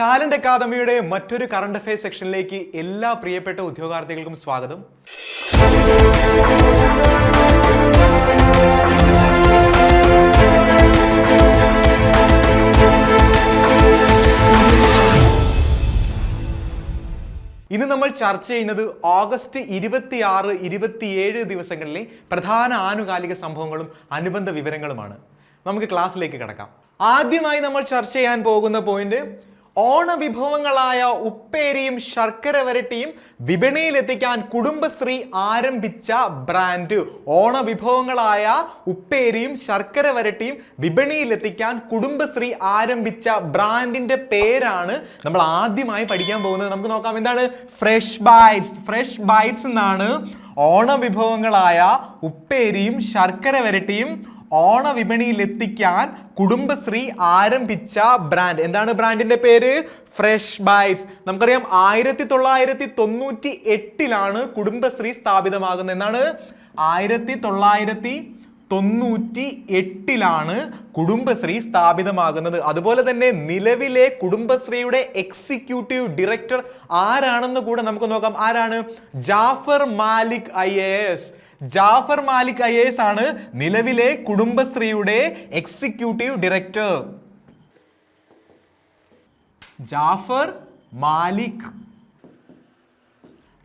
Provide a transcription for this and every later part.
Talent അക്കാദമിയുടെ മറ്റൊരു current affairs സെക്ഷനിലേക്ക് എല്ലാ പ്രിയപ്പെട്ട ഉദ്യോഗാർത്ഥികൾക്കും സ്വാഗതം. ഇന്ന് നമ്മൾ ചർച്ച ചെയ്യുന്നത് ഓഗസ്റ്റ് ഇരുപത്തിയാറ് ഇരുപത്തിയേഴ് ദിവസങ്ങളിലെ പ്രധാന ആനുകാലിക സംഭവങ്ങളും അനുബന്ധ വിവരങ്ങളുമാണ്. നമുക്ക് ക്ലാസ്സിലേക്ക് കിടക്കാം. ആദ്യമായി നമ്മൾ ചർച്ച ചെയ്യാൻ പോകുന്ന പോയിന്റ് ഓണവിഭവങ്ങളായ ഉപ്പേരിയും ശർക്കര വരട്ടിയും വിപണിയിൽ എത്തിക്കാൻ കുടുംബശ്രീ ആരംഭിച്ച ബ്രാൻഡ്. ഓണവിഭവങ്ങളായ ഉപ്പേരിയും ശർക്കര വരട്ടിയും വിപണിയിൽ എത്തിക്കാൻ കുടുംബശ്രീ ആരംഭിച്ച ബ്രാൻഡിന്റെ പേരാണ് നമ്മൾ ആദ്യമായി പഠിക്കാൻ പോകുന്നത്. നമുക്ക് നോക്കാം എന്താണ്? Fresh bites. ഫ്രഷ് ബൈറ്റ്സ് എന്നാണ് ഓണവിഭവങ്ങളായ ഉപ്പേരിയും ശർക്കര വരട്ടിയും ഓണവിപണിയിൽ എത്തിക്കാൻ കുടുംബശ്രീ ആരംഭിച്ച ബ്രാൻഡ് എന്താണ് ബ്രാൻഡിന്റെ പേര്? ഫ്രഷ് ബൈറ്റ്സ് നമുക്കറിയാം ആയിരത്തി തൊള്ളായിരത്തി തൊണ്ണൂറ്റി എട്ടിലാണ് കുടുംബശ്രീ സ്ഥാപിതമാകുന്നത്. എന്നാണ് ആയിരത്തി തൊള്ളായിരത്തി തൊണ്ണൂറ്റി എട്ടിലാണ് കുടുംബശ്രീ സ്ഥാപിതമാകുന്നത്. അതുപോലെ തന്നെ നിലവിലെ കുടുംബശ്രീയുടെ എക്സിക്യൂട്ടീവ് ഡയറക്ടർ ആരാണെന്ന് കൂടെ നമുക്ക് നോക്കാം. ആരാണ്? Jafar Malik I A S. Jafar Malik I S ആണ് നിലവിലെ കുടുംബശ്രീയുടെ executive director Jafar Malik.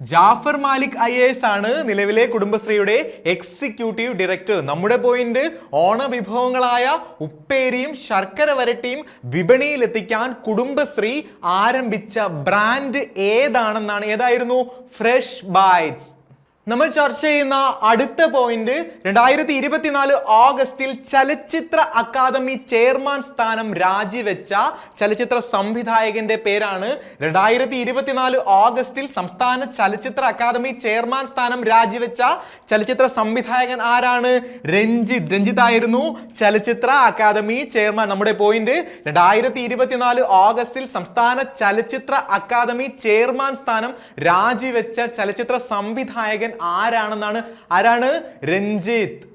Jafar Malik I S ആണ് നിലവിലെ കുടുംബശ്രീയുടെ എക്സിക്യൂട്ടീവ് ഡയറക്ടർ നമ്മുടെ പോയിന്റ് ഓണവിഭവങ്ങളായ ഉപ്പേരിയും ശർക്കര വരട്ടിയും വിപണിയിൽ എത്തിക്കാൻ കുടുംബശ്രീ ആരംഭിച്ച ബ്രാൻഡ് ഏതാണെന്നാണ്. ഏതായിരുന്നു? Fresh bites. നമ്മൾ ചർച്ച ചെയ്യുന്ന അടുത്ത പോയിന്റ് രണ്ടായിരത്തി ഇരുപത്തിനാല് ഓഗസ്റ്റിൽ ചലച്ചിത്ര അക്കാദമി ചെയർമാൻ സ്ഥാനം രാജിവെച്ച ചലച്ചിത്ര സംവിധായകന്റെ പേരാണ് രണ്ടായിരത്തി ഇരുപത്തിനാല് ഓഗസ്റ്റിൽ സംസ്ഥാന ചലച്ചിത്ര അക്കാദമി ചെയർമാൻ സ്ഥാനം രാജിവെച്ച ചലച്ചിത്ര സംവിധായകൻ ആരാണ്? രഞ്ജിത്ത്. രഞ്ജിത്ത് ആയിരുന്നു ചലച്ചിത്ര അക്കാദമി ചെയർമാൻ. നമ്മുടെ പോയിന്റ് രണ്ടായിരത്തി ഇരുപത്തിനാല് ഓഗസ്റ്റിൽ സംസ്ഥാന ചലച്ചിത്ര അക്കാദമി ചെയർമാൻ സ്ഥാനം രാജിവെച്ച ചലച്ചിത്ര സംവിധായകൻ ആരാണെന്നാണ്? ആരാണ്? രഞ്ജിത്ത്.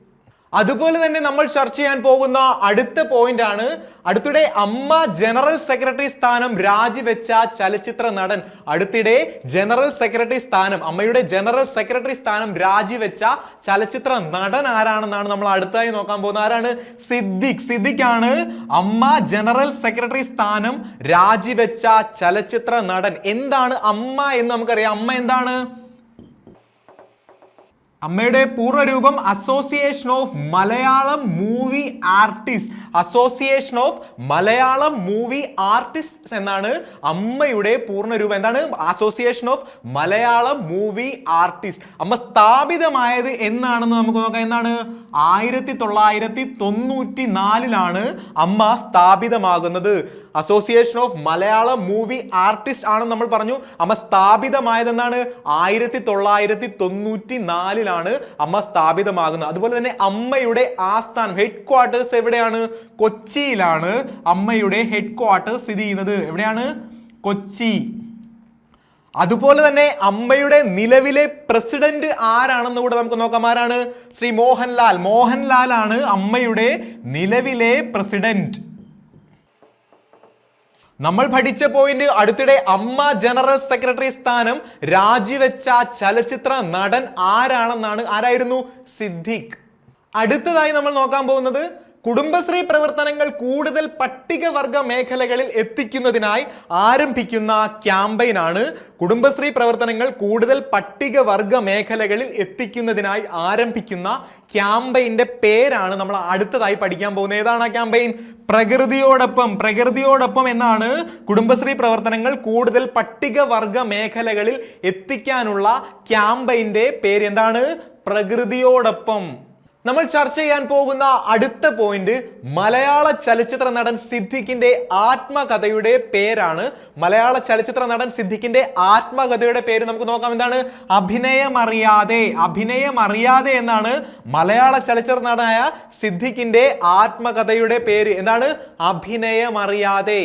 അതുപോലെ തന്നെ നമ്മൾ ചർച്ച ചെയ്യാൻ പോകുന്ന അടുത്ത പോയിന്റ് ആണ്. അടുത്തിടെ അമ്മ ജനറൽ സെക്രട്ടറി സ്ഥാനം രാജിവെച്ച ചലച്ചിത്ര നടൻ. അടുത്തിടെ ജനറൽ സെക്രട്ടറി സ്ഥാനം അമ്മയുടെ ജനറൽ സെക്രട്ടറി സ്ഥാനം രാജിവെച്ച ചലച്ചിത്ര നടൻ ആരാണെന്നാണ് നമ്മൾ അടുത്തായി നോക്കാൻ പോകുന്നത്. ആരാണ്? സിദ്ദിഖ്. സിദ്ദിഖ് ആണ് അമ്മ ജനറൽ സെക്രട്ടറി സ്ഥാനം രാജിവെച്ച ചലച്ചിത്ര നടൻ. എന്താണ് അമ്മ എന്ന് നമുക്കറിയാം. അമ്മ എന്താണ്? അമ്മയുടെ പൂർവരൂപം association of Malayalam movie artist association of Malayalam movie artist എന്നാണ് അമ്മയുടെ പൂർണരൂപം. എന്താണ്? Association of Malayalam movie artist AMMA സ്ഥാപിതമായത് എന്നാണെന്ന് നമുക്ക് നോക്കാം. എന്താണ്? ആയിരത്തി തൊള്ളായിരത്തി തൊണ്ണൂറ്റി നാലിലാണ് AMMA സ്ഥാപിതമാകുന്നത്. Association of Malayalam movie artist ആണെന്ന് നമ്മൾ പറഞ്ഞു. അമ്മ സ്ഥാപിതമായതെന്നാണ് ആയിരത്തി തൊള്ളായിരത്തി തൊണ്ണൂറ്റി നാലിലാണ് അമ്മ സ്ഥാപിതമാകുന്നത്. അതുപോലെ തന്നെ അമ്മയുടെ ആസ്ഥാനം ഹെഡ് ക്വാർട്ടേഴ്സ് എവിടെയാണ്? കൊച്ചിയിലാണ് അമ്മയുടെ ഹെഡ് ക്വാർട്ടേഴ്സ് സ്ഥിതി ചെയ്യുന്നത്. എവിടെയാണ്? കൊച്ചി. അതുപോലെ തന്നെ അമ്മയുടെ നിലവിലെ പ്രസിഡന്റ് ആരാണെന്ന് കൂടെ നമുക്ക് നോക്കാം. ആരാണ്? ശ്രീ മോഹൻലാൽ. മോഹൻലാൽ ആണ് അമ്മയുടെ നിലവിലെ പ്രസിഡന്റ് നമ്മൾ പഠിച്ച പോയിന്റ് അടുത്തിടെ അമ്മ ജനറൽ സെക്രട്ടറി സ്ഥാനം രാജിവെച്ച ചലച്ചിത്ര നടൻ ആരാണെന്നാണ്? ആരായിരുന്നു? സിദ്ദിഖ്. അടുത്തതായി നമ്മൾ നോക്കാൻ പോകുന്നത് കുടുംബശ്രീ പ്രവർത്തനങ്ങൾ കൂടുതൽ പട്ടികവർഗ മേഖലകളിൽ എത്തിക്കുന്നതിനായി ആരംഭിക്കുന്ന ക്യാമ്പയിനാണ് കുടുംബശ്രീ പ്രവർത്തനങ്ങൾ കൂടുതൽ പട്ടികവർഗ മേഖലകളിൽ എത്തിക്കുന്നതിനായി ആരംഭിക്കുന്ന ക്യാമ്പയിന്റെ പേരാണ് നമ്മൾ അടുത്തതായി പഠിക്കാൻ പോകുന്നത്. ഏതാണ് ആ ക്യാമ്പയിൻ? പ്രകൃതിയോടൊപ്പം. പ്രകൃതിയോടൊപ്പം എന്നാണ് കുടുംബശ്രീ പ്രവർത്തനങ്ങൾ കൂടുതൽ പട്ടികവർഗ മേഖലകളിൽ എത്തിക്കാനുള്ള ക്യാമ്പയിന്റെ പേര്. എന്താണ്? പ്രകൃതിയോടൊപ്പം. നമ്മൾ ചർച്ച ചെയ്യാൻ പോകുന്ന അടുത്ത പോയിന്റ് മലയാള ചലച്ചിത്ര നടൻ സിദ്ദിഖിന്റെ ആത്മകഥയുടെ പേരാണ്. മലയാള ചലച്ചിത്ര നടൻ സിദ്ദിഖിന്റെ ആത്മകഥയുടെ പേര് നമുക്ക് നോക്കാം. എന്താണ്? അഭിനയമറിയാതെ അഭിനയമറിയാതെ എന്നാണ് മലയാള ചലച്ചിത്ര നടനായ സിദ്ദിഖിന്റെ ആത്മകഥയുടെ പേര്. എന്താണ്? അഭിനയമറിയാതെ.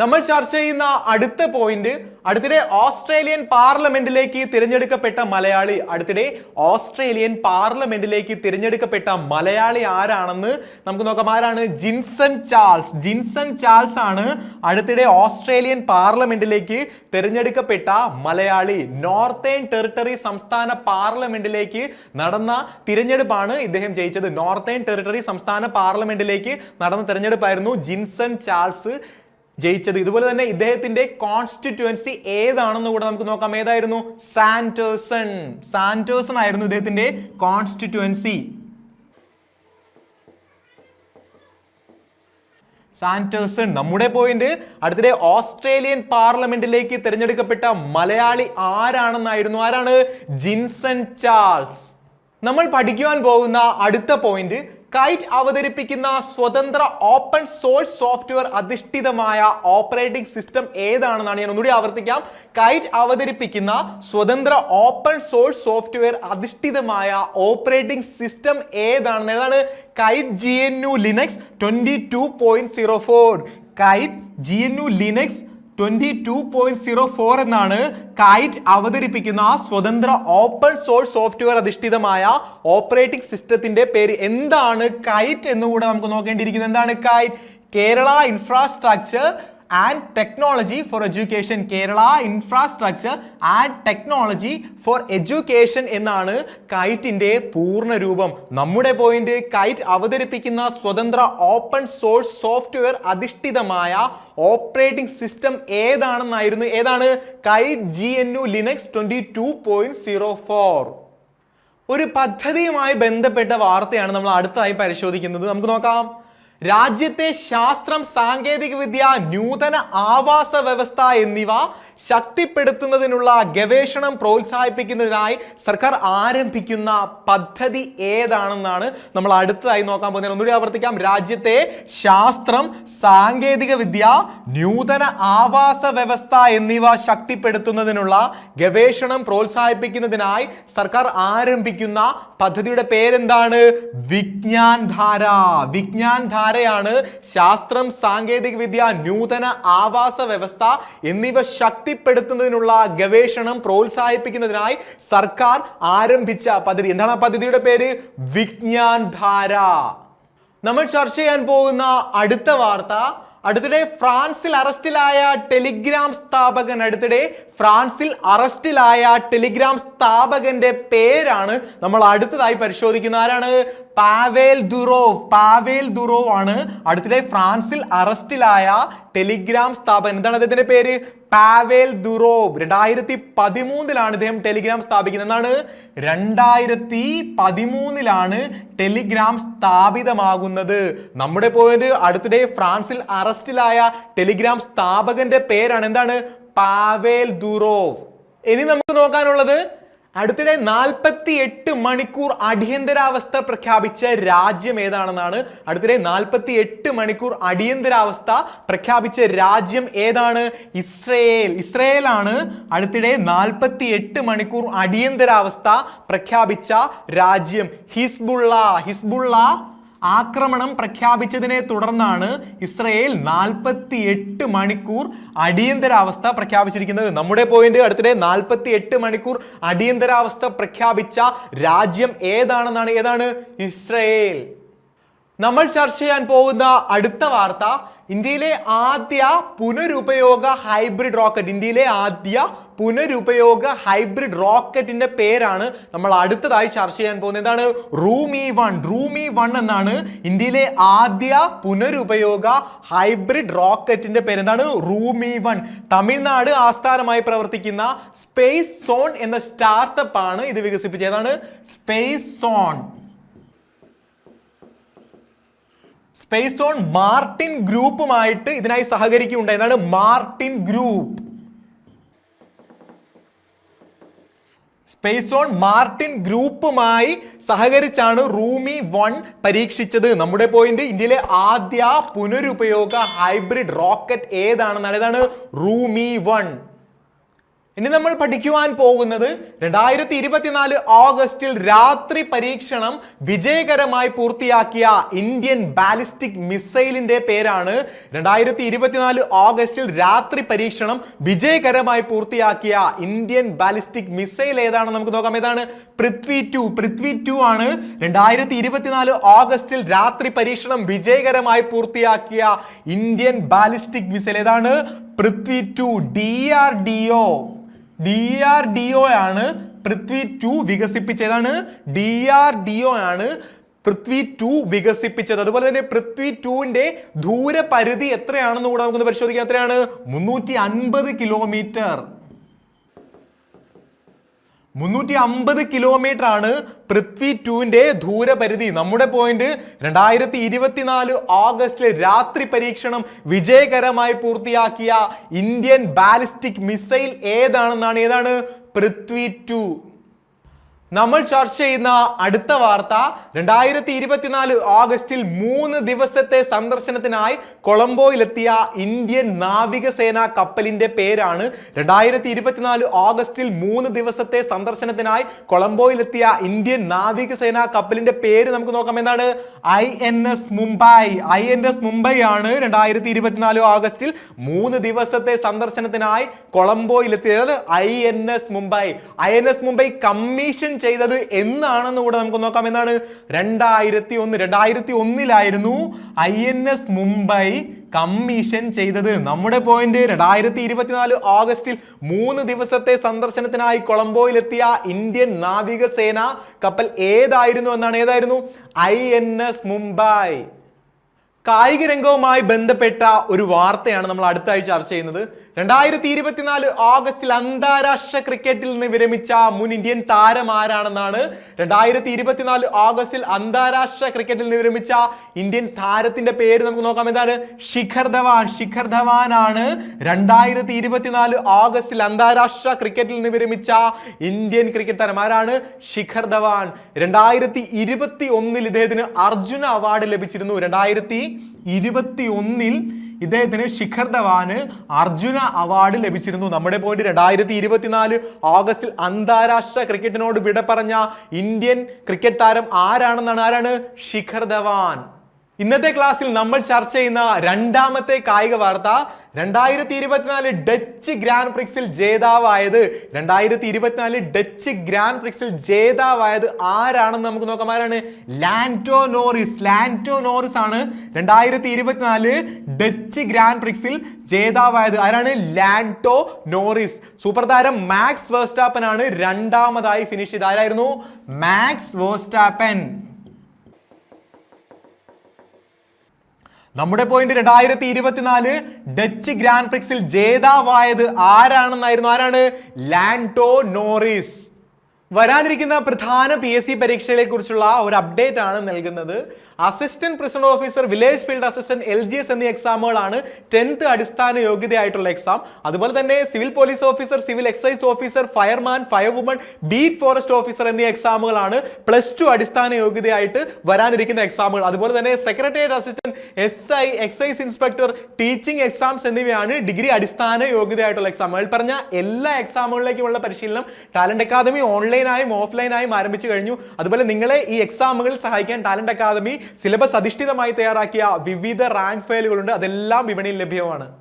നമ്മൾ ചർച്ച ചെയ്യുന്ന അടുത്ത പോയിന്റ് അടുത്തിടെ ഓസ്ട്രേലിയൻ പാർലമെന്റിലേക്ക് തിരഞ്ഞെടുക്കപ്പെട്ട മലയാളി അടുത്തിടെ ഓസ്ട്രേലിയൻ പാർലമെന്റിലേക്ക് തിരഞ്ഞെടുക്കപ്പെട്ട മലയാളി ആരാണെന്ന് നമുക്ക് നോക്കാം. ആരാണ്? ജിൻസൺ ചാൾസ്. ജിൻസൺ ചാൾസ് ആണ് അടുത്തിടെ ഓസ്ട്രേലിയൻ പാർലമെന്റിലേക്ക് തിരഞ്ഞെടുക്കപ്പെട്ട മലയാളി. നോർത്തേൺ ടെറിട്ടറി സംസ്ഥാന പാർലമെന്റിലേക്ക് നടന്ന തിരഞ്ഞെടുപ്പാണ് ഇദ്ദേഹം ജയിച്ചത്. നോർത്തേൺ ടെറിട്ടറി സംസ്ഥാന പാർലമെന്റിലേക്ക് നടന്ന തിരഞ്ഞെടുപ്പായിരുന്നു ജിൻസൺ ചാൾസ്. ജയിച്ചത്. ഇതുപോലെ തന്നെ ഇദ്ദേഹത്തിന്റെ കോൺസ്റ്റിറ്റ്യുവൻസി ഏതാണെന്ന് കൂടെ നമുക്ക് നോക്കാം. ഏതായിരുന്നു? സാന്റേഴ്സൺ സാന്റേഴ്സൺ ആയിരുന്നു ഇദ്ദേഹത്തിന്റെ കോൺസ്റ്റിറ്റ്യുവൻസി സാന്റേഴ്സൺ നമ്മുടെ പോയിന്റ് അടുത്തിടെ ഓസ്ട്രേലിയൻ പാർലമെന്റിലേക്ക് തിരഞ്ഞെടുക്കപ്പെട്ട മലയാളി ആരാണെന്നായിരുന്നു? ആരാണ്? ജിൻസൺ ചാൾസ്. നമ്മൾ പഠിക്കുവാൻ പോകുന്ന അടുത്ത പോയിന്റ് കൈറ്റ് അവതരിപ്പിക്കുന്ന സ്വതന്ത്ര ഓപ്പൺ സോഴ്സ് സോഫ്റ്റ്വെയർ അധിഷ്ഠിതമായ ഓപ്പറേറ്റിംഗ് സിസ്റ്റം ഏതാണെന്നാണ് ഞാൻ ഒന്നുകൂടി ആവർത്തിക്കാം. കൈറ്റ് അവതരിപ്പിക്കുന്ന സ്വതന്ത്ര ഓപ്പൺ സോഴ്സ് സോഫ്റ്റ്വെയർ അധിഷ്ഠിതമായ ഓപ്പറേറ്റിംഗ് സിസ്റ്റം ഏതാണെന്ന് ഏതാണ്? KITE G N U Linux twenty two point zero four KITE G N U Linux twenty two point zero four എന്നാണ് കൈറ്റ് അവതരിപ്പിക്കുന്ന സ്വതന്ത്ര ഓപ്പൺ സോഴ്സ് സോഫ്റ്റ്വെയർ അധിഷ്ഠിതമായ ഓപ്പറേറ്റിംഗ് സിസ്റ്റത്തിന്റെ പേര് എന്താണ് കൈറ്റ് എന്നുകൂടെ നമുക്ക് നോക്കേണ്ടിയിരിക്കുന്നത് എന്താണ് KITE? Kerala infrastructure and technology for education Kerala infrastructure and technology for education എന്നാണ് കൈറ്റിന്റെ പൂർണ രൂപം. നമ്മുടെ പോയിന്റ് കൈറ്റ് അവതരിപ്പിക്കുന്ന സ്വതന്ത്ര ഓപ്പൺ സോഴ്സ് സോഫ്റ്റ്വെയർ അധിഷ്ഠിതമായ ഓപ്പറേറ്റിംഗ് സിസ്റ്റം ഏതാണെന്നായിരുന്നു? ഏതാണ്? KITE G N U Linux twenty two zero four ഒരു പദ്ധതിയുമായി ബന്ധപ്പെട്ട വാർത്തയാണ് നമ്മൾ അടുത്തതായി പരിശോധിക്കുന്നത്. നമുക്ക് നോക്കാം. രാജ്യത്തെ ശാസ്ത്രം സാങ്കേതിക വിദ്യ നൂതന ആവാസ വ്യവസ്ഥ എന്നിവ ശക്തിപ്പെടുത്തുന്നതിനുള്ള ഗവേഷണം പ്രോത്സാഹിപ്പിക്കുന്നതിനായി സർക്കാർ ആരംഭിക്കുന്ന പദ്ധതി ഏതാണെന്നാണ് നമ്മൾ അടുത്തതായി നോക്കാൻ പോകുന്നത്. ഒന്നുകൂടി ആവർത്തിക്കാം. രാജ്യത്തെ ശാസ്ത്രം സാങ്കേതിക വിദ്യ നൂതന ആവാസ വ്യവസ്ഥ എന്നിവ ശക്തിപ്പെടുത്തുന്നതിനുള്ള ഗവേഷണം പ്രോത്സാഹിപ്പിക്കുന്നതിനായി സർക്കാർ ആരംഭിക്കുന്ന പദ്ധതിയുടെ പേരെന്താണ്? വിജ്ഞാൻ ധാര വിജ്ഞാൻ ധാരയാണ് ശാസ്ത്രം സാങ്കേതിക വിദ്യ നൂതന ആവാസ വ്യവസ്ഥ എന്നിവ ശക്തിപ്പെടുത്തുന്നതിനുള്ള ഗവേഷണം പ്രോത്സാഹിപ്പിക്കുന്നതിനായി സർക്കാർ ആരംഭിച്ച പദ്ധതി. എന്താണ് ആ പദ്ധതിയുടെ പേര്? വിജ്ഞാൻ ധാര നമ്മൾ ചർച്ച ചെയ്യാൻ പോകുന്ന അടുത്ത വാർത്ത അടുത്തിടെ ഫ്രാൻസിൽ അറസ്റ്റിലായ ടെലിഗ്രാം സ്ഥാപകൻ. അടുത്തിടെ ഫ്രാൻസിൽ അറസ്റ്റിലായ ടെലിഗ്രാം സ്ഥാപകന്റെ പേരാണ് നമ്മൾ അടുത്തതായി പരിശോധിക്കുന്ന ആരാണ്? Pawel Durov. പാവേൽ ദുറോവ് ആണ് അടുത്തിടെ ഫ്രാൻസിൽ അറസ്റ്റിലായ ടെലിഗ്രാം സ്ഥാപകൻ. എന്താണ് അദ്ദേഹത്തിന്റെ പേര്? പാവേൽ ദുറോബ് രണ്ടായിരത്തി പതിമൂന്നിലാണ് ഇദ്ദേഹം ടെലിഗ്രാം സ്ഥാപിക്കുന്നത്. എന്നാണ്? രണ്ടായിരത്തി പതിമൂന്നിലാണ് ടെലിഗ്രാം സ്ഥാപിതമാകുന്നത്. നമ്മുടെ പോയിന്റ് അടുത്തിടെ ഫ്രാൻസിൽ അറസ്റ്റിലായ ടെലിഗ്രാം സ്ഥാപകന്റെ പേരാണ്. എന്താണ്? പാവേൽ ദുറോവ് ഇനി നമുക്ക് നോക്കാനുള്ളത് അടുത്തിടെ നാൽപ്പത്തി എട്ട് മണിക്കൂർ അടിയന്തരാവസ്ഥ പ്രഖ്യാപിച്ച രാജ്യം ഏതാണെന്നാണ്? അടുത്തിടെ നാൽപ്പത്തി എട്ട് മണിക്കൂർ അടിയന്തരാവസ്ഥ പ്രഖ്യാപിച്ച രാജ്യം ഏതാണ്? ഇസ്രയേൽ. ഇസ്രയേലാണ് അടുത്തിടെ നാൽപ്പത്തി എട്ട് മണിക്കൂർ അടിയന്തരാവസ്ഥ പ്രഖ്യാപിച്ച രാജ്യം ഹിസ്ബുള്ള. ഹിസ്ബുള്ള ആക്രമണം പ്രഖ്യാപിച്ചതിനെ തുടർന്നാണ് ഇസ്രയേൽ നാൽപ്പത്തി എട്ട് മണിക്കൂർ അടിയന്തരാവസ്ഥ പ്രഖ്യാപിച്ചിരിക്കുന്നത്. നമ്മുടെ പോയിന്റ് അടുത്തിടെ നാൽപ്പത്തി എട്ട് മണിക്കൂർ അടിയന്തരാവസ്ഥ പ്രഖ്യാപിച്ച രാജ്യം ഏതാണെന്നാണ്? ഏതാണ്? ഇസ്രയേൽ. നമ്മൾ ചർച്ച ചെയ്യാൻ പോകുന്ന അടുത്ത വാർത്ത ഇന്ത്യയിലെ ആദ്യ പുനരുപയോഗ ഹൈബ്രിഡ് റോക്കറ്റ് ഇന്ത്യയിലെ ആദ്യ പുനരുപയോഗ ഹൈബ്രിഡ് റോക്കറ്റിന്റെ പേരാണ് നമ്മൾ അടുത്തതായി ചർച്ച ചെയ്യാൻ പോകുന്നത്. എന്താണ്? റൂമി വൺ. റൂമി വൺ എന്നാണ് ഇന്ത്യയിലെ ആദ്യ പുനരുപയോഗ ഹൈബ്രിഡ് റോക്കറ്റിന്റെ പേര്. എന്താണ്? റൂമി വൺ. തമിഴ്നാട് ആസ്ഥാനമായി പ്രവർത്തിക്കുന്ന സ്പേസ് സോൺ എന്ന സ്റ്റാർട്ടപ്പ് ആണ് ഇത് വികസിപ്പിച്ചത്. ഏതാണ്? Space zone. Space on Martin ഗ്രൂപ്പുമായിട്ട് ഇതിനായി സഹകരിക്കുകയുണ്ടായി എന്നാണ് Martin group. Space on Martin ഗ്രൂപ്പുമായി സഹകരിച്ചാണ് റൂമി വൺ പരീക്ഷിച്ചത്. നമ്മുടെ പോയിന്റ് ഇന്ത്യയിലെ ആദ്യ പുനരുപയോഗ ഹൈബ്രിഡ് റോക്കറ്റ് ഏതാണെന്നാണ് ഏതാണ് റൂമി വൺ ഇനി നമ്മൾ പഠിക്കുവാൻ പോകുന്നത് രണ്ടായിരത്തി ഇരുപത്തിനാല് ഓഗസ്റ്റിൽ രാത്രി പരീക്ഷണം വിജയകരമായി പൂർത്തിയാക്കിയ ഇന്ത്യൻ ബാലിസ്റ്റിക് മിസൈലിന്റെ പേരാണ് രണ്ടായിരത്തി ഇരുപത്തിനാല് ഓഗസ്റ്റിൽ രാത്രി പരീക്ഷണം വിജയകരമായി പൂർത്തിയാക്കിയ ഇന്ത്യൻ ബാലിസ്റ്റിക് മിസൈൽ ഏതാണെന്ന് നമുക്ക് നോക്കാം. ഏതാണ്? പൃഥ്വി ടു. പൃഥ്വി ടു ആണ് രണ്ടായിരത്തി ഇരുപത്തിനാല് ഓഗസ്റ്റിൽ രാത്രി പരീക്ഷണം വിജയകരമായി പൂർത്തിയാക്കിയ ഇന്ത്യൻ ബാലിസ്റ്റിക് മിസൈൽ. ഏതാണ്? Prithvi two D R D O D R D O ആണ് പൃഥ്വി ടു വികസിപ്പിച്ചതാണ്. ഡി ആർ ഡി ഒ ആണ് പൃഥ്വി ടു വികസിപ്പിച്ചത്. അതുപോലെ തന്നെ പൃഥ്വി ടുവിന്റെ ദൂരപരിധി എത്രയാണെന്ന് കൂടെ നമുക്കൊന്ന് പരിശോധിക്കാം. എത്രയാണ്? മുന്നൂറ്റി അൻപത് കിലോമീറ്റർ. മുന്നൂറ്റി അമ്പത് കിലോമീറ്റർ ആണ് പൃഥ്വി ടുവിന്റെ ദൂരപരിധി. നമ്മുടെ പോയിന്റ് രണ്ടായിരത്തി ഇരുപത്തിനാല് ഓഗസ്റ്റിലെ രാത്രി പരീക്ഷണം വിജയകരമായി പൂർത്തിയാക്കിയ ഇന്ത്യൻ ബാലിസ്റ്റിക് മിസൈൽ ഏതാണെന്നാണ്? ഏതാണ്? പൃഥ്വി ടു. നമ്മൾ ചർച്ച ചെയ്യുന്ന അടുത്ത വാർത്ത രണ്ടായിരത്തി ഇരുപത്തിനാല് ഓഗസ്റ്റിൽ മൂന്ന് ദിവസത്തെ സന്ദർശനത്തിനായി കൊളംബോയിലെത്തിയ ഇന്ത്യൻ നാവികസേന കപ്പലിന്റെ പേരാണ് രണ്ടായിരത്തി ഇരുപത്തിനാല് ഓഗസ്റ്റിൽ മൂന്ന് ദിവസത്തെ സന്ദർശനത്തിനായി കൊളംബോയിലെത്തിയ ഇന്ത്യൻ നാവികസേന കപ്പലിന്റെ പേര് നമുക്ക് നോക്കാം. എന്താണ്? I N S Mumbai. I N S Mumbai ആണ് രണ്ടായിരത്തി ഇരുപത്തിനാല് ഓഗസ്റ്റിൽ മൂന്ന് ദിവസത്തെ സന്ദർശനത്തിനായി കൊളംബോയിലെത്തിയത്. I N S Mumbai. I N S Mumbai commission ചെയ്തത് എന്നാണെന്ന് കൂടെ നമുക്ക് നോക്കാം. എന്നാണ് രണ്ടായിരത്തി ഒന്ന് രണ്ടായിരത്തി ഒന്നിലായിരുന്നു I N S Mumbai commission ചെയ്തത്. നമ്മുടെ പോയിന്റ് രണ്ടായിരത്തി ഇരുപത്തിനാല് ഓഗസ്റ്റിൽ മൂന്ന് ദിവസത്തെ സന്ദർശനത്തിനായി കൊളംബോയിലെത്തിയ ഇന്ത്യൻ നാവികസേന കപ്പൽ ഏതായിരുന്നു എന്നാണ്? ഏതായിരുന്നു? I N S Mumbai. കായിക രംഗവുമായി ബന്ധപ്പെട്ട ഒരു വാർത്തയാണ് നമ്മൾ അടുത്തായി ചർച്ച ചെയ്യുന്നത്. രണ്ടായിരത്തി ഇരുപത്തിനാല് ഓഗസ്റ്റിൽ അന്താരാഷ്ട്ര ക്രിക്കറ്റിൽ നിന്ന് വിരമിച്ച മുൻ ഇന്ത്യൻ താരം ആരാണെന്നാണ് രണ്ടായിരത്തി ഇരുപത്തിനാല് ഓഗസ്റ്റിൽ അന്താരാഷ്ട്ര ക്രിക്കറ്റിൽ നിന്ന് വിരമിച്ച ഇന്ത്യൻ താരത്തിന്റെ പേര് നമുക്ക് നോക്കാം. എന്താണ്? ശിഖർ ധവാൻ. ശിഖർ ധവാൻ ആണ് രണ്ടായിരത്തി ഇരുപത്തിനാല് ഓഗസ്റ്റിൽ അന്താരാഷ്ട്ര ക്രിക്കറ്റിൽ നിന്ന് വിരമിച്ച ഇന്ത്യൻ ക്രിക്കറ്റ് താരം. ആരാണ്? ശിഖർ ധവാൻ. രണ്ടായിരത്തി ഇരുപത്തി ഒന്നിൽ ഇദ്ദേഹത്തിന് അർജുന അവാർഡ് ലഭിച്ചിരുന്നു. രണ്ടായിരത്തി ഇരുപത്തി ഒന്നിൽ ഇദ്ദേഹത്തിന് ശിഖർ ധവാന് അർജുന അവാർഡ് ലഭിച്ചിരുന്നു. നമ്മുടെ പോയിന്റ് രണ്ടായിരത്തി ഇരുപത്തിനാല് ഓഗസ്റ്റിൽ അന്താരാഷ്ട്ര ക്രിക്കറ്റിനോട് വിട പറഞ്ഞ ഇന്ത്യൻ ക്രിക്കറ്റ് താരം ആരാണെന്നാണ്? ആരാണ്? ശിഖർ ധവാൻ. ഇന്നത്തെ ക്ലാസ്സിൽ നമ്മൾ ചർച്ച ചെയ്യുന്ന രണ്ടാമത്തെ കായിക വാർത്ത രണ്ടായിരത്തി ഇരുപത്തിനാല് ഡച്ച് ഗ്രാൻഡ് പ്രിക്സിൽ ജേതാവായത് രണ്ടായിരത്തി ഇരുപത്തിനാല് ഡച്ച് ഗ്രാൻഡ് പ്രിക്സിൽ ജേതാവായത് ആരാണെന്ന് നമുക്ക് നോക്കാം. ആരാണ്? Lando Norris. ലാന്റോ നോറിസ് ആണ് രണ്ടായിരത്തി ഇരുപത്തിനാല് ഡച്ച് ഗ്രാൻഡ് പ്രിക്സിൽ ജേതാവായത്. ആരാണ്? Lando Norris. സൂപ്പർ താരം മാക്സ് വേർസ്റ്റാപ്പൻ ആണ് രണ്ടാമതായി ഫിനിഷ് ചെയ്ത് ആരായിരുന്നു? മാക്സ് വേസ്റ്റാപ്പൻ നമ്മുടെ പോയിന്റ് രണ്ടായിരത്തി ഇരുപത്തിനാല് ഡച്ച് ഗ്രാൻഡ് പ്രിക്സിൽ ജേതാവായത് ആരാണെന്നായിരുന്നു? ആരാണ്? Lando Norris. വരാനിരിക്കുന്ന പ്രധാന പി എസ് സി പരീക്ഷകളെ കുറിച്ചുള്ള ഒരു അപ്ഡേറ്റ് ആണ് നൽകുന്നത്. Assistant prison officer village field assistant L G S എന്നീ എക്സാമുകളാണ് ടെൻത്ത് അടിസ്ഥാന യോഗ്യതയായിട്ടുള്ള എക്സാം. അതുപോലെ തന്നെ civil police officer civil excise officer fireman fire woman beat forest officer എന്നീ എക്സാമുകളാണ് പ്ലസ് ടു അടിസ്ഥാന യോഗ്യതയായിട്ട് വരാനിരിക്കുന്ന എക്സാമുകൾ. അതുപോലെ തന്നെ secretariat assistant S I excise inspector teaching exams എന്നിവയാണ് ഡിഗ്രി അടിസ്ഥാന യോഗ്യതയായിട്ടുള്ള എക്സാമുകൾ. പറഞ്ഞ എല്ലാ എക്സാമുകളിലേക്കുമുള്ള പരിശീലനം ടാലന്റ് അക്കാദമി ഓൺലൈനായും ഓഫ്ലൈനായും ആരംഭിച്ചു കഴിഞ്ഞു. അതുപോലെ നിങ്ങളെ ഈ എക്സാമുകളിൽ സഹായിക്കാൻ ടാലന്റ് അക്കാദമി സിലബസ് അധിഷ്ഠിതമായി തയ്യാറാക്കിയ വിവിധ റാങ്ക് ഫയലുകളുണ്ട്. അതെല്ലാം വിപണിയിൽ ലഭ്യമാണ്.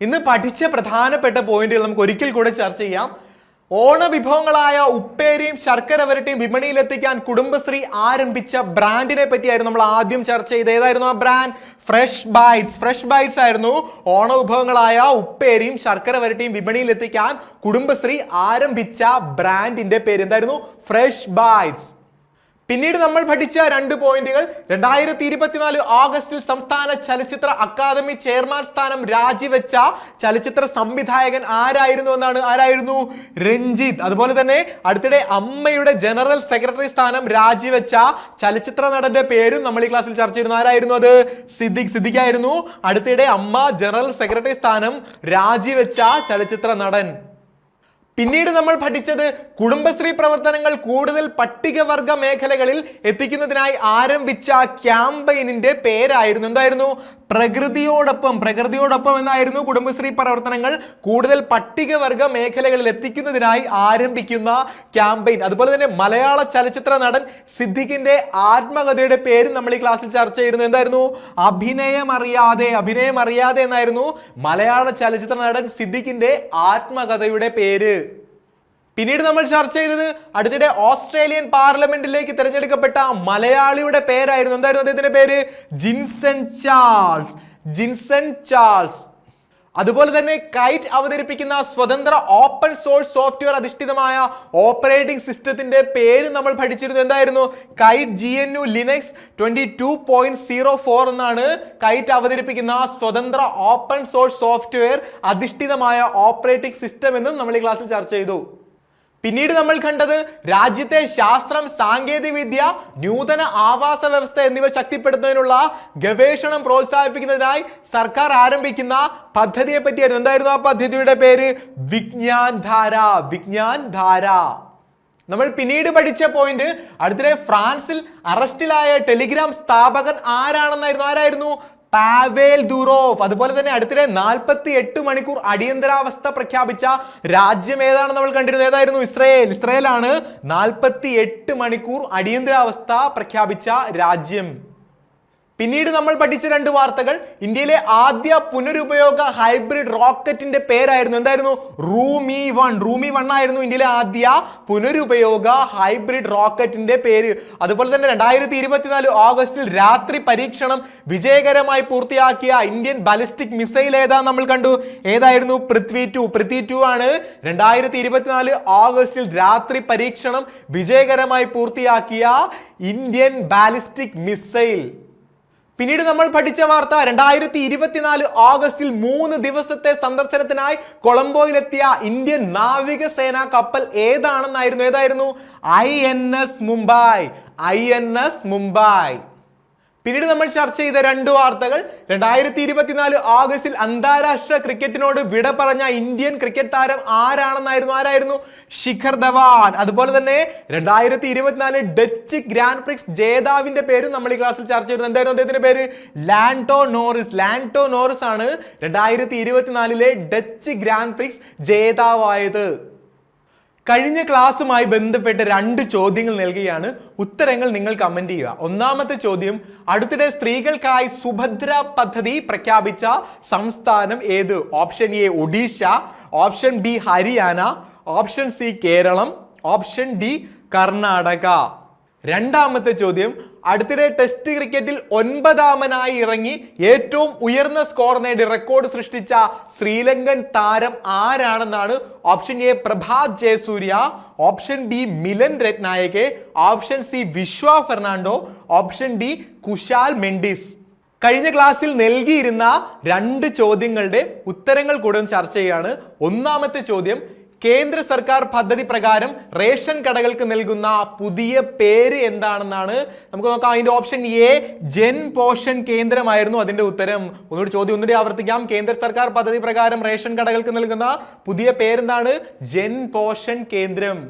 ഇന്ന് പഠിച്ച പ്രധാനപ്പെട്ട പോയിന്റുകൾ നമുക്ക് ഒരിക്കൽ കൂടെ ചർച്ച ചെയ്യാം. ഓണ വിഭവങ്ങളായ ഉപ്പേരിയും ശർക്കര വരട്ടിയും വിപണിയിലെത്തിക്കാൻ കുടുംബശ്രീ ആരംഭിച്ച ബ്രാൻഡിനെ പറ്റിയായിരുന്നു നമ്മൾ ആദ്യം ചർച്ച ചെയ്ത് ഏതായിരുന്നു ആ brand? Fresh bites. Fresh bites ആയിരുന്നു ഓണ വിഭവങ്ങളായ ഉപ്പേരിയും ശർക്കര വരട്ടിയും വിപണിയിലെത്തിക്കാൻ കുടുംബശ്രീ ആരംഭിച്ച ബ്രാൻഡിന്റെ പേര് എന്തായിരുന്നു? Fresh bites. പിന്നീട് നമ്മൾ പഠിച്ച രണ്ട് പോയിന്റുകൾ. രണ്ടായിരത്തി ഇരുപത്തിനാല് ഓഗസ്റ്റിൽ സംസ്ഥാന ചലച്ചിത്ര അക്കാദമി ചെയർമാൻ സ്ഥാനം രാജിവെച്ച ചലച്ചിത്ര സംവിധായകൻ ആരായിരുന്നു എന്നാണ്? ആരായിരുന്നു? രഞ്ജിത്ത്. അതുപോലെ തന്നെ അടുത്തിടെ അമ്മയുടെ ജനറൽ സെക്രട്ടറി സ്ഥാനം രാജിവെച്ച ചലച്ചിത്ര നടന്റെ പേരും നമ്മൾ ഈ ക്ലാസ്സിൽ ചർച്ച ചെയ്യുന്നു. ആരായിരുന്നു അത്? സിദ്ദിഖ്. സിദ്ദിഖായിരുന്നു അടുത്തിടെ അമ്മ ജനറൽ സെക്രട്ടറി സ്ഥാനം രാജിവെച്ച ചലച്ചിത്ര നടൻ. പിന്നീട് നമ്മൾ പഠിച്ചത് കുടുംബശ്രീ പ്രവർത്തനങ്ങൾ കൂടുതൽ പട്ടികവർഗ മേഖലകളിൽ എത്തിക്കുന്നതിനായി ആരംഭിച്ച ക്യാമ്പയിനിന്റെ പേരായിരുന്നു. എന്തായിരുന്നു? പ്രകൃതിയോടൊപ്പം പ്രകൃതിയോടൊപ്പം എന്നായിരുന്നു കുടുംബശ്രീ പ്രവർത്തനങ്ങൾ. കൂടുതൽ പട്ടികവർഗ മേഖലകളിൽ എത്തിക്കുന്നതിനായി ആരംഭിക്കുന്ന ക്യാമ്പയിൻ. അതുപോലെ തന്നെ മലയാള ചലച്ചിത്ര നടൻ സിദ്ദിഖിന്റെ ആത്മകഥയുടെ പേര് നമ്മൾ ഈ ക്ലാസ്സിൽ ചർച്ച ചെയ്യുന്നു. എന്തായിരുന്നു? അഭിനയം അറിയാതെ അഭിനയം അറിയാതെ എന്നായിരുന്നു മലയാള ചലച്ചിത്ര നടൻ സിദ്ദിഖിന്റെ ആത്മകഥയുടെ പേര്. പിന്നീട് നമ്മൾ ചർച്ച ചെയ്തത് അടുത്തിടെ ഓസ്ട്രേലിയൻ പാർലമെന്റിലേക്ക് തിരഞ്ഞെടുക്കപ്പെട്ട മലയാളിയുടെ പേരായിരുന്നു. എന്തായിരുന്നു അദ്ദേഹത്തിന്റെ പേര്? ജിൻസൺ ചാൾസ്. ജിൻസൺ ചാൾസ്. അതുപോലെ തന്നെ കൈറ്റ് അവതരിപ്പിക്കുന്ന സ്വതന്ത്ര ഓപ്പൺ സോഴ്സ് സോഫ്റ്റ്വെയർ അധിഷ്ഠിതമായ ഓപ്പറേറ്റിംഗ് സിസ്റ്റത്തിന്റെ പേര് നമ്മൾ പഠിച്ചിരുന്നു. എന്തായിരുന്നു? KITE G N U Linux twenty two point zero four എന്നാണ് കൈറ്റ് അവതരിപ്പിക്കുന്ന സ്വതന്ത്ര ഓപ്പൺ സോഴ്സ് സോഫ്റ്റ്വെയർ അധിഷ്ഠിതമായ ഓപ്പറേറ്റിംഗ് സിസ്റ്റം എന്നും നമ്മൾ ഈ ക്ലാസ്സിൽ ചർച്ച ചെയ്തു. പിന്നീട് നമ്മൾ കണ്ടത് രാജ്യത്തെ ശാസ്ത്രം സാങ്കേതിക വിദ്യ നൂതന ആവാസ വ്യവസ്ഥ എന്നിവ ശക്തിപ്പെടുത്തുന്നതിനുള്ള ഗവേഷണം പ്രോത്സാഹിപ്പിക്കുന്നതിനായി സർക്കാർ ആരംഭിക്കുന്ന പദ്ധതിയെ പറ്റിയായിരുന്നു. എന്തായിരുന്നു ആ പദ്ധതിയുടെ പേര്? വിജ്ഞാൻ ധാര വിജ്ഞാൻ ധാര നമ്മൾ പിന്നീട് പഠിച്ച പോയിന്റ് അടുത്തിടെ ഫ്രാൻസിൽ അറസ്റ്റിലായ ടെലിഗ്രാം സ്ഥാപകൻ ആരാണെന്നായിരുന്നു? ആരായിരുന്നു? പാവേൽ ദുറോഫ് അതുപോലെ തന്നെ അടുത്തിടെ നാൽപ്പത്തി എട്ട് മണിക്കൂർ അടിയന്തരാവസ്ഥ പ്രഖ്യാപിച്ച രാജ്യം ഏതാണെന്ന് നമ്മൾ കണ്ടിരുന്നത് ഏതായിരുന്നു? ഇസ്രയേൽ. ഇസ്രയേലാണ് നാൽപ്പത്തി എട്ട് മണിക്കൂർ അടിയന്തരാവസ്ഥ പ്രഖ്യാപിച്ച രാജ്യം. പിന്നീട് നമ്മൾ പഠിച്ച രണ്ട് വാർത്തകൾ. ഇന്ത്യയിലെ ആദ്യ പുനരുപയോഗ ഹൈബ്രിഡ് റോക്കറ്റിന്റെ പേരായിരുന്നു. എന്തായിരുന്നു? റൂമി വൺ. റൂമി വൺ ആയിരുന്നു ഇന്ത്യയിലെ ആദ്യ പുനരുപയോഗ ഹൈബ്രിഡ് റോക്കറ്റിന്റെ പേര്. അതുപോലെ തന്നെ രണ്ടായിരത്തി ഇരുപത്തിനാല് ഓഗസ്റ്റിൽ രാത്രി പരീക്ഷണം വിജയകരമായി പൂർത്തിയാക്കിയ ഇന്ത്യൻ ബാലിസ്റ്റിക് മിസൈൽ ഏതാ നമ്മൾ കണ്ടു? ഏതായിരുന്നു? പൃഥ്വി ടു. പൃഥ്വി ടു ആണ് രണ്ടായിരത്തി ഇരുപത്തിനാല് ഓഗസ്റ്റിൽ രാത്രി പരീക്ഷണം വിജയകരമായി പൂർത്തിയാക്കിയ ഇന്ത്യൻ ബാലിസ്റ്റിക് മിസൈൽ. പിന്നീട് നമ്മൾ പഠിച്ച വാർത്ത രണ്ടായിരത്തി ഇരുപത്തിനാല് ഓഗസ്റ്റിൽ മൂന്ന് ദിവസത്തെ സന്ദർശനത്തിനായി കൊളംബോയിലെത്തിയ ഇന്ത്യൻ നാവികസേന കപ്പൽ ഏതാണെന്നായിരുന്നു ഏതായിരുന്നു? I N S Mumbai I N S Mumbai. പിന്നീട് നമ്മൾ ചർച്ച ചെയ്ത രണ്ട് വാർത്തകൾ. രണ്ടായിരത്തി ഇരുപത്തിനാല് ഓഗസ്റ്റിൽ അന്താരാഷ്ട്ര ക്രിക്കറ്റിനോട് വിട പറഞ്ഞ ഇന്ത്യൻ ക്രിക്കറ്റ് താരം ആരാണെന്നായിരുന്നു? ആരായിരുന്നു? ശിഖർ ധവാൻ. അതുപോലെ തന്നെ രണ്ടായിരത്തി ഇരുപത്തിനാല് ഡച്ച് ഗ്രാൻഡ് പ്രിക്സ് ജേതാവിന്റെ പേരും നമ്മൾ ഈ ക്ലാസ്സിൽ ചർച്ച ചെയ്തു എന്തായിരുന്നു അദ്ദേഹത്തിന്റെ പേര്? Lando Norris. ലാൻഡോ നോറിസ് ആണ് രണ്ടായിരത്തി ഇരുപത്തിനാലിലെ ഡച്ച് ഗ്രാൻഡ് പ്രിക്സ് ജേതാവായത്. കഴിഞ്ഞ ക്ലാസ്സുമായി ബന്ധപ്പെട്ട് രണ്ട് ചോദ്യങ്ങൾ നൽകുകയാണ് ഉത്തരങ്ങൾ നിങ്ങൾ കമന്റ് ചെയ്യുക. ഒന്നാമത്തെ ചോദ്യം അടുത്തിടെ സ്ത്രീകൾക്കായി സുഭദ്ര പദ്ധതി പ്രഖ്യാപിച്ച സംസ്ഥാനം ഏത്? Option A Odisha option B Haryana option C Keralam option D Karnataka. രണ്ടാമത്തെ ചോദ്യം അടുത്തിടെ ടെസ്റ്റ് ക്രിക്കറ്റിൽ ഒൻപതാമനായി ഇറങ്ങി ഏറ്റവും ഉയർന്ന സ്കോർ നേടി റെക്കോർഡ് സൃഷ്ടിച്ച ശ്രീലങ്കൻ താരം ആരാണെന്നാണ് option A Prabath Jayasuriya option D Milan Rathnayake option C Vishwa Fernando option D Kusal Mendis. കഴിഞ്ഞ ക്ലാസ്സിൽ നൽകിയിരുന്ന രണ്ട് ചോദ്യങ്ങളുടെ ഉത്തരങ്ങൾ കൂടെ ചർച്ച ചെയ്യുകയാണ് ഒന്നാമത്തെ ചോദ്യം കേന്ദ്ര സർക്കാർ പദ്ധതി പ്രകാരം റേഷൻ കടകൾക്ക് നൽകുന്ന പുതിയ പേര് എന്താണെന്നാണ് നമുക്ക് നോക്കാം. അതിന്റെ ഓപ്ഷൻ എ ജെൻ പോഷൻ കേന്ദ്രമായിരുന്നു അതിന്റെ ഉത്തരം. ഒന്നുകൂടി ചോദ്യം ഒന്നുകൂടി ആവർത്തിക്കാം. കേന്ദ്ര സർക്കാർ പദ്ധതി പ്രകാരം റേഷൻ കടകൾക്ക് നൽകുന്ന പുതിയ പേരെന്താണ്? ജെൻ പോഷൻ കേന്ദ്രം.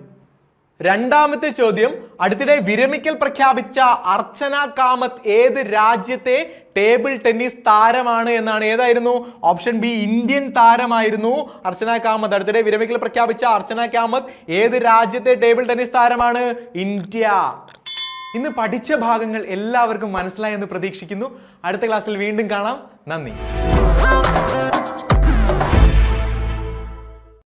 രണ്ടാമത്തെ ചോദ്യം അടുത്തിടെ വിരമിക്കൽ പ്രഖ്യാപിച്ച അർച്ചന കാമത്ത് ഏത് രാജ്യത്തെ ടേബിൾ ടെന്നീസ് താരമാണ് എന്നാണ്. ഏതായിരുന്നു? ഓപ്ഷൻ ബി ഇന്ത്യൻ താരമായിരുന്നു അർച്ചന കാമത്ത്. അടുത്തിടെ വിരമിക്കൽ പ്രഖ്യാപിച്ച അർച്ചന കാമത്ത് ഏത് രാജ്യത്തെ ടേബിൾ ടെന്നീസ് താരമാണ്? ഇന്ത്യ. ഇന്ന് പഠിച്ച ഭാഗങ്ങൾ എല്ലാവർക്കും മനസ്സിലായെന്ന് പ്രതീക്ഷിക്കുന്നു. അടുത്ത ക്ലാസ്സിൽ വീണ്ടും കാണാം. നന്ദി.